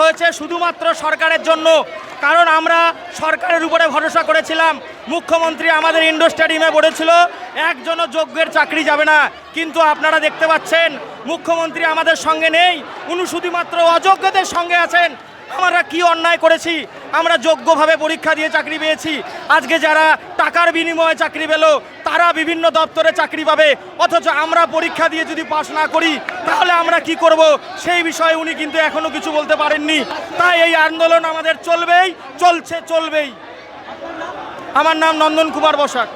হয়েছে শুধুমাত্র সরকারের জন্য, কারণ আমরা সরকারের উপরে ভরসা করেছিলাম। মুখ্যমন্ত্রী আমাদের ইন্ডোর স্টেডিয়ামে বলেছিল, একজনও যোগ্যের চাকরি যাবে না। কিন্তু আপনারা দেখতে পাচ্ছেন, মুখ্যমন্ত্রী আমাদের সঙ্গে নেই, উনি শুধুমাত্র অযোগ্যদের সঙ্গে আছেন। আমরা কি অন্যায় করেছি? আমরা যোগ্যভাবে পরীক্ষা দিয়ে চাকরি পেয়েছি। আজকে যারা টাকার বিনিময়ে চাকরি পেল, তারা বিভিন্ন দপ্তরে চাকরি পাবে। অথচ আমরা পরীক্ষা দিয়ে যদি পাশ না করি, তাহলে আমরা কি করব? সেই বিষয়ে উনি কিন্তু এখনও কিছু বলতে পারেননি। তাই এই আন্দোলন আমাদের চলবেই, চলছে চলবেই। আমার নাম নন্দন কুমার বসাক।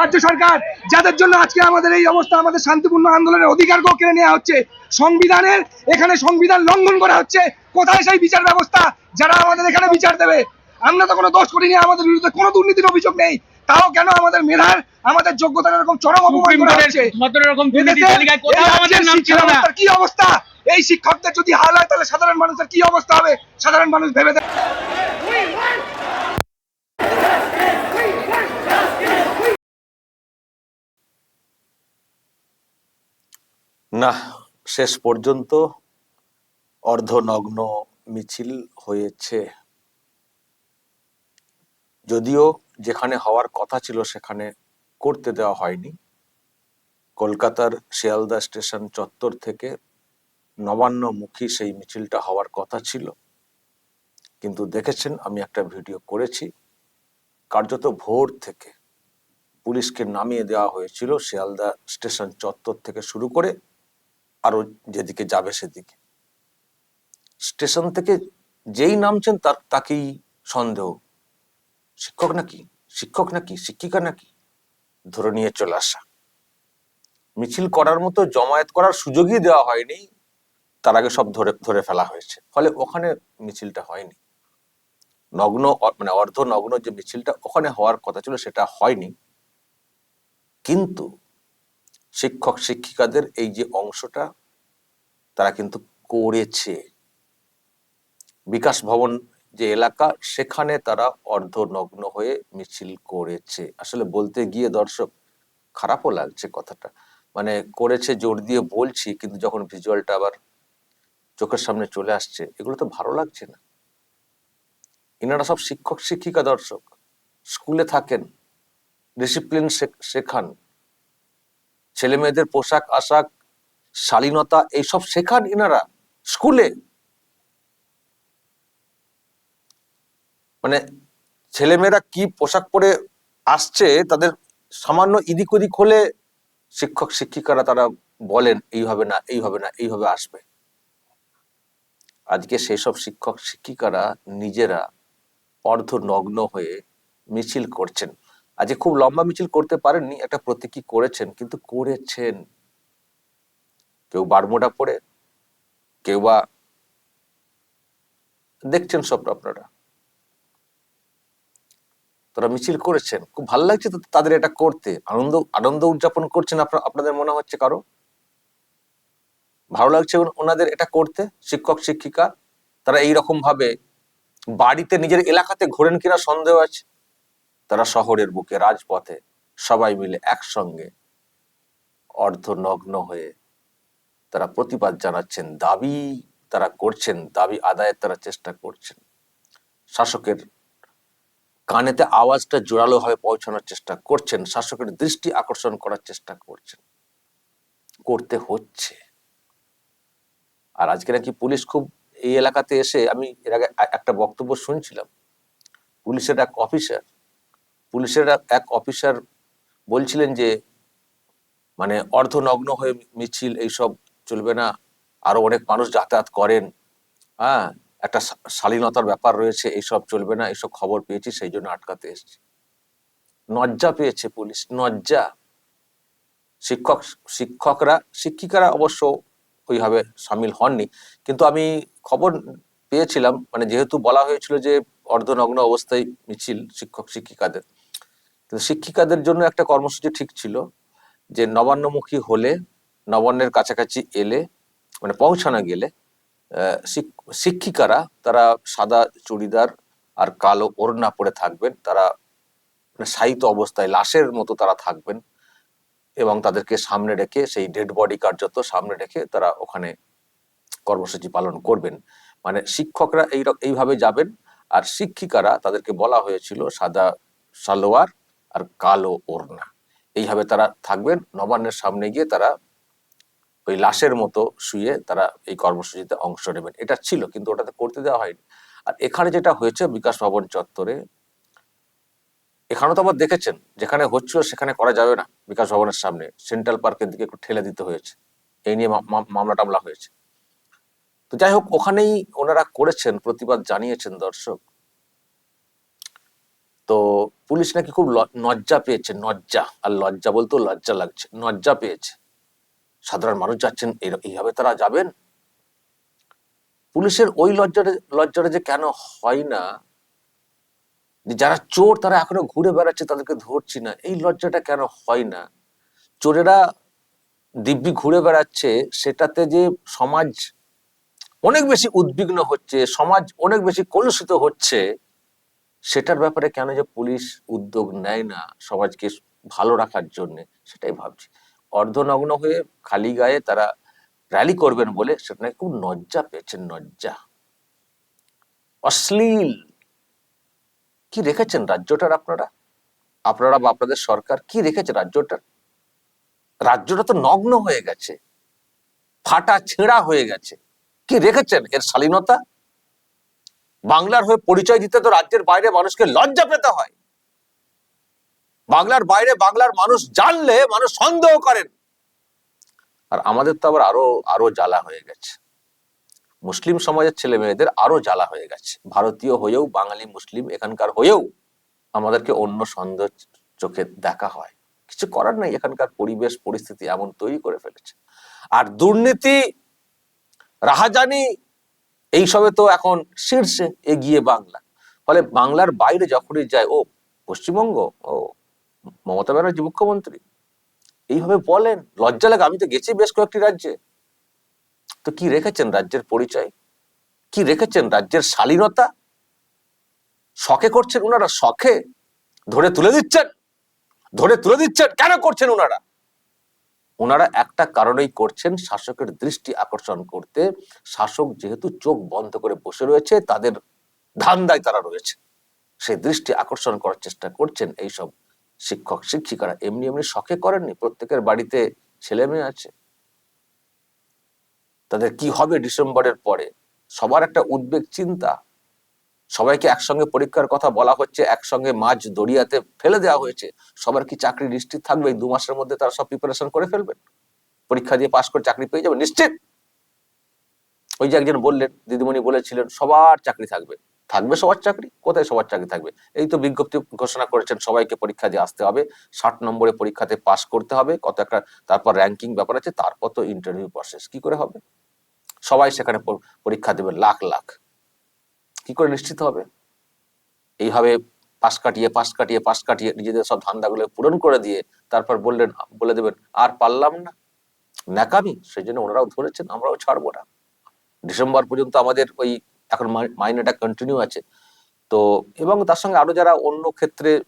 রাজ্য সরকার যাদের জন্য আজকে আমাদের এই অবস্থা আমাদের শান্তিপূর্ণ আন্দোলনের অধিকারকেও কেড়ে নেওয়া হচ্ছে। সংবিধানের এখানে সংবিধান লঙ্ঘন করা হচ্ছে। কোথায় সেই বিচার ব্যবস্থা? যারা আমাদের এখানে বিচার দেবে। আমরা তো কোনো দোষ করিনি আমাদের বিরুদ্ধে কোনো দুর্নীতির অভিযোগ নেই। তাও কেন আমাদের মেধার আমাদের যোগ্যতার এরকম চরম অপমান করা হচ্ছে? সতেরো রকম দুর্নীতি এদেশের তালিকায় এই কোথাও আমাদের রাজ্যের নাম শিক্ষা ছিল না। ব্যবস্থার কি অবস্থা? এই শিক্ষকদের যদি হাল হয় তাহলে সাধারণ মানুষের কি অবস্থা হবে? সাধারণ মানুষ ভেবে দেখ না, শেষ পর্যন্ত অর্ধনগ্ন মিছিল হয়েছে। যদিও যেখানে হওয়ার কথা ছিল সেখানে করতে দেওয়া হয়নি। কলকাতার শিয়ালদা স্টেশন চত্বর থেকে নবান্নমুখী সেই মিছিলটা হওয়ার কথা ছিল। কিন্তু দেখেছেন, আমি একটা ভিডিও করেছি। কার্যত ভোর থেকে পুলিশকে নামিয়ে দেওয়া হয়েছিল শিয়ালদা স্টেশন চত্বর থেকে শুরু করে আরও যেদিকে যাবে সেদিকে। স্টেশন থেকে যেই নামছেন তার, তাকেই সন্দেহ। শিক্ষক নাকি? শিক্ষক নাকি? শিক্ষিকা নাকি? ধরে নিয়ে চলে আসা। মিছিল করার মতো জমায়েত করার সুযোগই দেওয়া হয়নি। তার আগে সব ধরে ধরে ফেলা হয়েছে। ফলে ওখানে মিছিলটা হয়নি। নগ্ন মানে অর্ধ নগ্ন যে মিছিলটা ওখানে হওয়ার কথা ছিল সেটা হয়নি। কিন্তু শিক্ষক শিক্ষিকাদের এই যে অংশটা, তারা কিন্তু করেছে। বিকাশ ভবন যে এলাকা, সেখানে তারা অর্ধনগ্ন হয়ে মিছিল করেছে। আসলে বলতে গিয়ে দর্শক, খারাপও লাগছে কথাটা। মানে করেছে জোর দিয়ে বলছি, কিন্তু যখন ভিজুয়ালটা আবার চোখের সামনে চলে আসছে, এগুলো তো ভালো লাগছে না। এনারা সব শিক্ষক শিক্ষিকা দর্শক। স্কুলে থাকেন ডিসিপ্লিন শেখান। ছেলে মেয়েদের পোশাক, আশাক, শালীনতা, এইসব শেখান এনারা স্কুলে। মানে ছেলেমেয়েরা কি পোশাক পরে আসছে, তাদের সামান্য ইদিক ওদিক হলে শিক্ষক, শিক্ষিকারা তারা বলেন এইভাবে না এইভাবে না এইভাবে আসবে। আজকে সেই সব শিক্ষক, শিক্ষিকারা নিজেরা অর্ধ নগ্ন হয়ে মিছিল করছেন। আজকে খুব লম্বা মিছিল করতে পারেননি, একটা প্রতীকী করেছেন, কিন্তু করেছেন। কেউ বারমোটা পরে কেউ বা দেখছেন সব আপনারা। তারা মিছিল করেছেন, খুব ভালো লাগছে তাদের এটা করতে। আনন্দ আনন্দ উদযাপন করছেন আপনার, আপনাদের মনে হচ্ছে কারও? ভালো লাগছে ওন- ওনাদের এটা করতে, শিক্ষক, শিক্ষিকা? তারা এই রকম ভাবে বাড়িতে নিজের এলাকাতে ঘোরেন কিনা সন্দেহ আছে? তারা শহরের বুকে রাজপথে সবাই মিলে একসঙ্গে অর্ধনগ্ন হয়ে তারা প্রতিবাদ জানাচ্ছেন, দাবি তারা করছেন, দাবি আদায়ের তারা চেষ্টা করছেন। শাসকের কানেতে আওয়াজটা জোরালো ভাবে পৌঁছানোর চেষ্টা করছেন, শাসকের দৃষ্টি আকর্ষণ করার চেষ্টা করছেন। করতে হচ্ছে। আর আজকে নাকি পুলিশ খুব এই এলাকাতে এসে, আমি এর আগে একটা বক্তব্য শুনছিলাম। পুলিশের এক অফিসার পুলিশের এক- অফিসার বলছিলেন যে মানে অর্ধনগ্ন হয়ে মিছিল এইসব চলবে না। আরও অনেক মানুষ যাতায়াত করেন। হ্যাঁ একটা শালীনতার ব্যাপার রয়েছে, এইসব চলবে না, এইসব খবর পেয়েছি, সেই জন্য আটকাতে এসেছি। নজ্জা পেয়েছে পুলিশ, নজ্জা। শিক্ষক, শিক্ষকরা, শিক্ষিকারা অবশ্য ওইভাবে সামিল হননি। কিন্তু আমি খবর পেয়েছিলাম মানে যেহেতু বলা হয়েছিল যে অর্ধনগ্ন অবস্থায় মিছিল শিক্ষক, শিক্ষিকাদের। কিন্তু শিক্ষিকাদের জন্য একটা কর্মসূচি ঠিক ছিল যে নবান্নমুখী হলে, নবান্নের কাছাকাছি এলে মানে পৌঁছানো গেলে শিক্ষিকারা তারা সাদা চুড়িদার আর কালো ওড়না পরে থাকবেন, তারা মানে শায়িত অবস্থায়, লাশের মতো তারা থাকবেন এবং তাদেরকে সামনে রেখে, সেই ডেড বডি কার্যত সামনে রেখে তারা ওখানে কর্মসূচি পালন করবেন। মানে শিক্ষকরা এই এইভাবে যাবেন আর শিক্ষিকারা তাদেরকে বলা হয়েছিল সাদা সালোয়ার আর কালো ওড়না। এইভাবে তারা থাকবেন, নবান্নের সামনে গিয়ে তারা ওই লাশের মতো শুয়ে তারা এই কর্মসূচিতে অংশ নেবেন। এটা ছিল, কিন্তু ওটাতে করতে দেওয়া হয়নি। আর এখানে যেটা হয়েছে বিকাশ ভবন চত্বরে এখানে তো আবার দেখেছেন, যেখানে হচ্ছিল সেখানে করা যাবে না বিকাশ ভবনের সামনে। সেন্ট্রাল পার্কের দিকে একটু ঠেলে দিতে হয়েছে। এই নিয়ে মামলা টামলা হয়েছে। তো যাই হোক, ওখানেই ওনারা করেছেন, প্রতিবাদ জানিয়েছেন দর্শক। তো পুলিশ নাকি খুব লজ্জা পেয়েছে লজ্জা আর লজ্জা বলতেও লজ্জা লাগছে লজ্জা পেয়েছে। সাধারণ মানুষ যাচ্ছেন এইভাবে তারা যাবেন? পুলিশের ওই লজ্জাটা লজ্জাটা যে কেন হয় না যারা চোর তারা এখনও ঘুরে বেড়াচ্ছে, তাদেরকে ধরছি না, এই লজ্জাটা কেন হয় না? চোরেরা দিব্যি ঘুরে বেড়াচ্ছে, সেটাতে যে সমাজ অনেক বেশি উদ্বিগ্ন হচ্ছে, সমাজ অনেক বেশি কলুষিত হচ্ছে সেটার ব্যাপারে কেন যে পুলিশ উদ্যোগ নেয় না সমাজকে ভালো রাখার জন্য, সেটাই ভাবছি। অর্ধনগ্ন হয়ে খালি গায়ে তারা র্যালি করবেন বলে সেটা নাকি খুব লজ্জা পেয়েছেন লজ্জা অশ্লীল। কি রেখেছেন রাজ্যটার আপনারা? আপনারা বা আপনাদের সরকার কি রেখেছে রাজ্যটার? রাজ্যটা তো নগ্ন হয়ে গেছে। ফাটা ছেঁড়া হয়ে গেছে। কি রেখেছেন? এর শালীনতা? বাংলার হয়ে পরিচয় দিতে তো রাজ্যের বাইরে মানুষকে লজ্জা পেতে হয়। বাংলার বাইরে বাংলার মানুষ জানলে মানুষ সন্দেহ করেন। আর আমাদের তো আবার আরও আরও জ্বালা হয়ে গেছে। মুসলিম সমাজের ছেলে মেয়েদের আরও জ্বালা হয়ে গেছে। ভারতীয় হয়েও, বাঙালি মুসলিম এখানকার হয়েও আমাদেরকে অন্য সন্দেহ চোখে দেখা হয়। কিছু করার নাই, এখানকার পরিবেশ, পরিস্থিতি এমন তৈরি করে ফেলেছে। আর দুর্নীতি, রাহাজানি এইসবে তো এখন শীর্ষে এগিয়ে বাংলা। ফলে বাংলার বাইরে যখনই যায়, ও পশ্চিমবঙ্গ, ও মমতা ব্যানার্জি মুখ্যমন্ত্রী, এইভাবে বলেন, লজ্জা লাগে। আমি তো গেছি বেশ কয়েকটি রাজ্যে। তো কি রেখেছেন রাজ্যের পরিচয়? কি রেখেছেন রাজ্যের শালীনতা? শখে করছেন ওনারা শখে? ধরে তুলে দিচ্ছেন? ধরে তুলে দিচ্ছেন? কেন করছেন ওনারা ওনারা একটা কারণেই করছেন শাসকের দৃষ্টি আকর্ষণ করতে। শাসক যেহেতু চোখ বন্ধ করে বসে রয়েছে, তাদের ধান্দায় তারা রয়েছে। সেই দৃষ্টি আকর্ষণ করার চেষ্টা করছেন এইসব শিক্ষক, শিক্ষিকারা। এমনি এমনি শখে করেননি, প্রত্যেকের বাড়িতে ছেলে মেয়ে আছে। তাদের কি হবে ডিসেম্বরের পরে? সবার একটা উদ্বেগ, চিন্তা। সবাইকে একসঙ্গে পরীক্ষার কথা বলা হচ্ছে, একসঙ্গে মাঝ দরিয়াতে ফেলে দেওয়া হয়েছে। সবার কি চাকরি নিশ্চিত থাকবে? দু মাসের মধ্যে তারা সব প্রিপারেশন করে ফেলবেন পরীক্ষা দিয়ে পাশ করে চাকরি পেয়ে যাবে? নিশ্চিত! ওই যে একজন বললেন, দিদিমণি বলেছিলেন, সবার চাকরি থাকবে। থাকবে সবার চাকরি? কোথায় সবার চাকরি থাকবে? এই তো বিজ্ঞপ্তি ঘোষণা করেছেন, সবাইকে পরীক্ষা দিয়ে আসতে হবে। ষাট নম্বরে পরীক্ষাতে পাশ করতে হবে। কত একটা, তারপর র্যাঙ্কিং ব্যাপার আছে, তারপর তো ইন্টারভিউ প্রসেস কি করে হবে? সবাই সেখানে পরীক্ষা দেবে লাখ লাখ। কি করে নিশ্চিত হবে? এইভাবে পাশ কাটিয়ে পাশ কাটিয়ে পাশ কাটিয়ে নিজেদের সব ধান্দাগুলো পূরণ করে দিয়ে তারপর বললেন, বলে দেবেন, আর পারলাম না। ন্যাকামি সেই জন্য ওনারাও ধরেছেন, আমরাও ছাড়বো না। ডিসেম্বর পর্যন্ত আমাদের ওই এখন মাই- মাইনেটা কন্টিনিউ আছে। তো, এবং তার সঙ্গে আরও যারা অন্য ক্ষেত্রে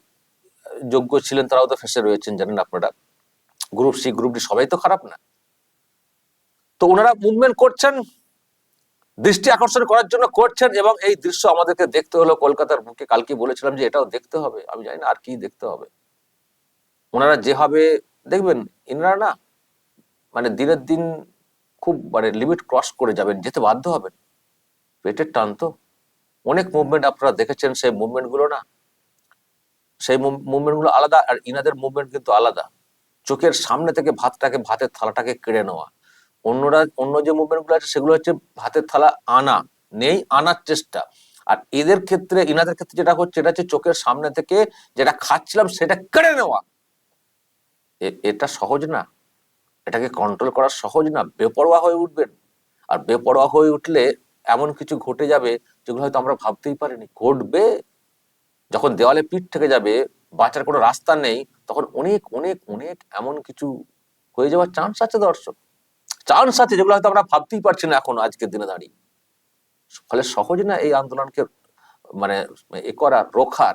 যোগ্য ছিলেন, তারাও তো ফেসে রয়েছেন, জানেন আপনারা। গ্রুপ সি, গ্রুপ ডি, সবাই তো খারাপ না। তো ওনারা মুভমেন্ট করছেন দৃষ্টি আকর্ষণ করার জন্য করছেন এবং এই দৃশ্য আমাদেরকে দেখতে হলো। কলকাতার বুকে কালকে বলেছিলাম যে এটাও দেখতে হবে। আমি জানি না আর কি দেখতে হবে। ওনারা যেভাবে দেখবেন, ইনারা না মানে দিনের দিন খুব মানে লিমিট ক্রস করে যাবেন, যেতে বাধ্য হবেন। পেটের টান তো। অনেক মুভমেন্ট আপনারা দেখেছেন সেই মুভমেন্টগুলো না। সেই মুভমেন্টগুলো আলাদা আর ইনাদের মুভমেন্ট কিন্তু আলাদা। চোখের সামনে থেকে ভাতটাকে, ভাতের থালাটাকে কেড়ে নেওয়া। অন্যরা, অন্য যে মুভমেন্টগুলো আছে, সেগুলো হচ্ছে ভাতের থালা আনা। নেই, আনার চেষ্টা। আর এদের ক্ষেত্রে, ইনাদের ক্ষেত্রে যেটা হচ্ছে, এটা হচ্ছে চোখের সামনে থেকে যেটা খাচ্ছিলাম, সেটা কেড়ে নেওয়া। এটা সহজ না। এটাকে কন্ট্রোল করা সহজ না। বেপরোয়া হয়ে উঠবেন আর বেপরোয়া হয়ে উঠলে এমন কিছু ঘটে যাবে, যেগুলো হয়তো আমরা ভাবতেই পারিনি। ঘটবে, যখন দেওয়ালে পিঠ থেকে যাবে, বাঁচার কোনো রাস্তা নেই, তখন অনেক অনেক অনেক এমন কিছু হয়ে যাওয়ার চান্স আছে দর্শক। চান্স আছে যেগুলো হয়তো আমরা ভাবতেই পারছি না এখন আজকের দিনে দাঁড়িয়ে। ফলে সহজ না এই আন্দোলনকে মানে এ করার রোখার?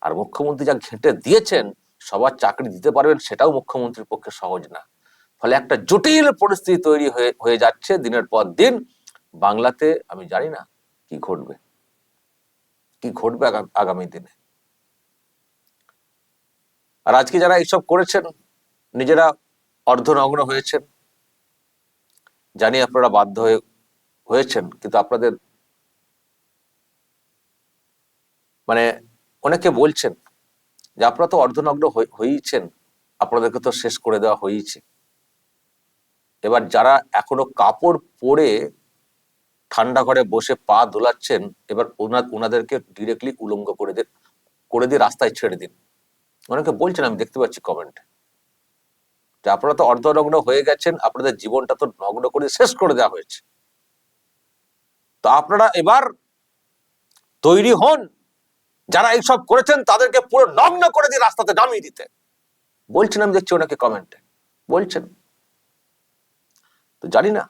আর মুখ্যমন্ত্রী যা ঘেঁটে দিয়েছেন, সবার চাকরি দিতে পারবেন সেটাও মুখ্যমন্ত্রীর পক্ষে সহজ না। ফলে একটা জটিল পরিস্থিতি তৈরি হয়ে হয়ে যাচ্ছে দিনের পর দিন। বাংলাতে আমি জানি না কি ঘটবে। কি ঘটবে আগা- আগামী দিনে? আর আজকে যারা এইসব করেছেন, নিজেরা অর্ধনগ্ন হয়েছেন জানি আপনারা বাধ্য হয়ে হয়েছেন, কিন্তু আপনাদের মানে অনেকে বলছেন যে আপনারা তো অর্ধনগ্ন হয়ে- হয়েইছেন, আপনাদেরকে তো শেষ করে দেওয়া হয়েছে এবার যারা এখনও কাপড় পরে ঠান্ডা ঘরে বসে পা দোলাচ্ছেন এবার ওনা- ওনাদেরকে ডিরেক্টলি উলঙ্গ করে দিন করে দিয়ে রাস্তায় ছেড়ে দিন। অনেকে বলছেন, আমি দেখতে পাচ্ছি কমেন্ট যে আপনারা তো অর্ধনগ্ন হয়ে গেছেন, আপনাদের জীবনটা তো নগ্ন করে শেষ করে দেওয়া হয়েছে। তো আপনারা এবার তৈরি হন, যারা এইসব করেছেন তাদেরকে পুরো নগ্ন করে দিয়ে রাস্তাতে নামিয়ে দিতে। বলছেন আমি দেখছি ওনাকে কমেন্টে বলছেন। তো জানি না,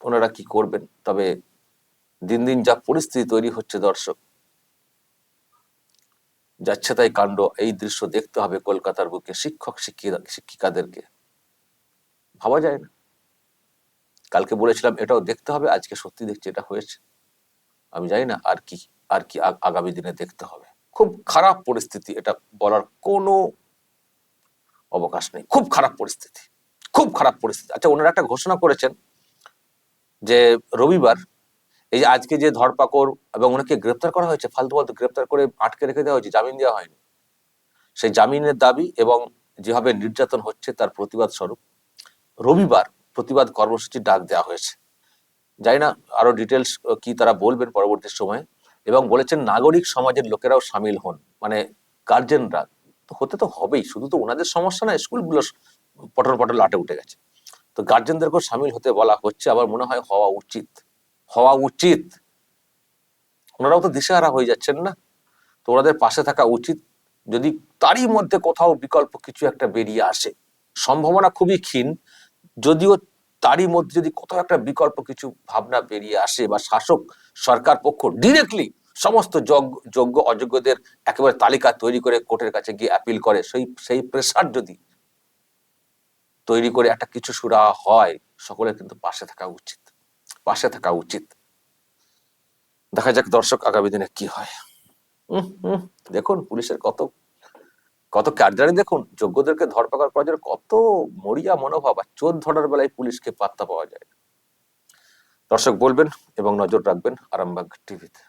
ওনারা কি করবেন, তবে দিন দিন যা পরিস্থিতি তৈরি হচ্ছে দর্শক, যাচ্ছে তাই কাণ্ড, এই দৃশ্য দেখতে হবে কলকাতার বুকে শিক্ষক শিক্ষিকা শিক্ষিকাদেরকে। ভাবা যায় না। কালকে বলেছিলাম, এটাও দেখতে হবে, আজকে সত্যি দেখছি এটা হয়েছে। আমি জানি না আর কি আর কি আগামী দিনে দেখতে হবে। খুব খারাপ পরিস্থিতি, এটা বলার কোনো অবকাশ নেই। খুব খারাপ পরিস্থিতি, খুব খারাপ পরিস্থিতি। আচ্ছা ওনারা একটা ঘোষণা করেছেন যে রবিবার এই যে আজকে যে ধরপাকড় এবং ওনাকে গ্রেপ্তার করা হয়েছে, ফালতু ফালতু গ্রেপ্তার করে আটকে রেখে দেওয়া হয়েছে, জামিন দেওয়া হয়নি। সেই জামিনের দাবি এবং যেভাবে নির্যাতন হচ্ছে, তার প্রতিবাদ স্বরূপ রবিবার প্রতিবাদ কর্মসূচি ডাক দেওয়া হয়েছে। জানি না আরও ডিটেলস কি তারা বলবেন পরবর্তী সময়ে। এবং বলেছেন নাগরিক সমাজের লোকেরাও সামিল হন। মানে গার্জেনরা হতে তো হবেই, শুধু তো ওনাদের সমস্যা না, স্কুলগুলো পটল পটল লাটে উঠে গেছে। তো গার্জেনদেরকেও সামিল হতে বলা হচ্ছে আবার মনে হয় হওয়া উচিত। হওয়া উচিত। ওনারাও তো দিশেহারা হয়ে যাচ্ছেন না। তো ওনাদের পাশে থাকা উচিত। যদি তারই মধ্যে কোথাও বিকল্প কিছু একটা বেরিয়ে আসে, সম্ভাবনা খুবই ক্ষীণ। যদিও তারই মধ্যে যদি কোথাও একটা বিকল্প কিছু ভাবনা বেরিয়ে আসে বা শাসক সরকার পক্ষ ডিরেক্টলি সমস্ত যোগ- যোগ্য অযোগ্যদের একেবারে তালিকা তৈরি করে কোর্টের কাছে গিয়ে অ্যাপিল করে, সেই সেই প্রেসার যদি তৈরি করে একটা কিছু সুরা হয়, সকলের কিন্তু পাশে থাকা উচিত, পাশে থাকা উচিত। দেখা যাক দর্শক আগামী দিনে কি হয়। দেখুন, পুলিশের কত কত কার্যালয় দেখুন, যোগ্যদেরকে ধরপাকড় করার জন্য কত মরিয়া মনোভাব আর চোর ধরার বেলায় পুলিশকে পাত্তা পাওয়া যায়। দর্শক বলবেন এবং নজর রাখবেন আরামবাগ টিভিতে।